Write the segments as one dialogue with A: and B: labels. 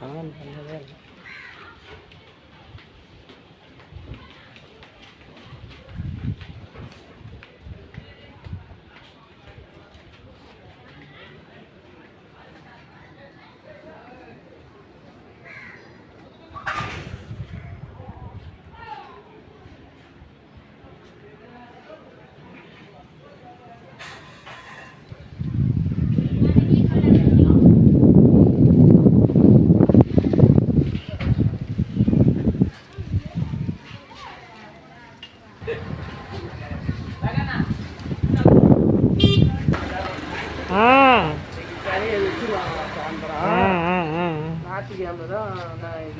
A: Phản.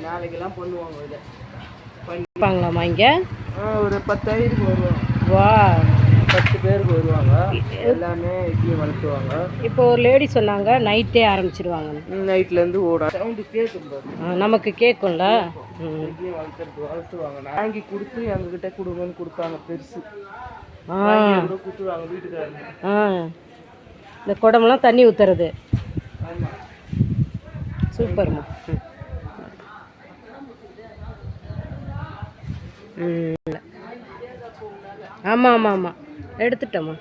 A: நாளைக்கெல்லாம் பண்ணுவாங்க இதை பண்ணி
B: இருப்பாங்களாம்மா இங்கே
A: ஒரு பத்தாயிரத்துக்கு வருவாங்க
B: வா.
A: பத்து பேருக்கு வருவாங்க. எல்லாமே இட்லி வளர்த்துவாங்க.
B: இப்போ ஒரு லேடி சொன்னாங்க நைட்டே ஆரம்பிச்சிருவாங்க.
A: நைட்லேருந்து ஓட சவுண்டு கேட்கும்
B: நமக்கு கேட்கும்ல?
A: இட்லி வளர்த்துறது வளர்த்துவாங்க. வாங்கி கொடுத்து எங்ககிட்ட கொடுங்கன்னு கொடுப்பாங்க பெருசு. கொடுத்துருவாங்க வீட்டுக்காரங்க.
B: ஆ. இந்த குடம்லாம் தண்ணி ஊற்றுறது சூப்பர்மா. ஆமாம் ஆமாம் ஆமாம் எடுத்துட்டோம்மா.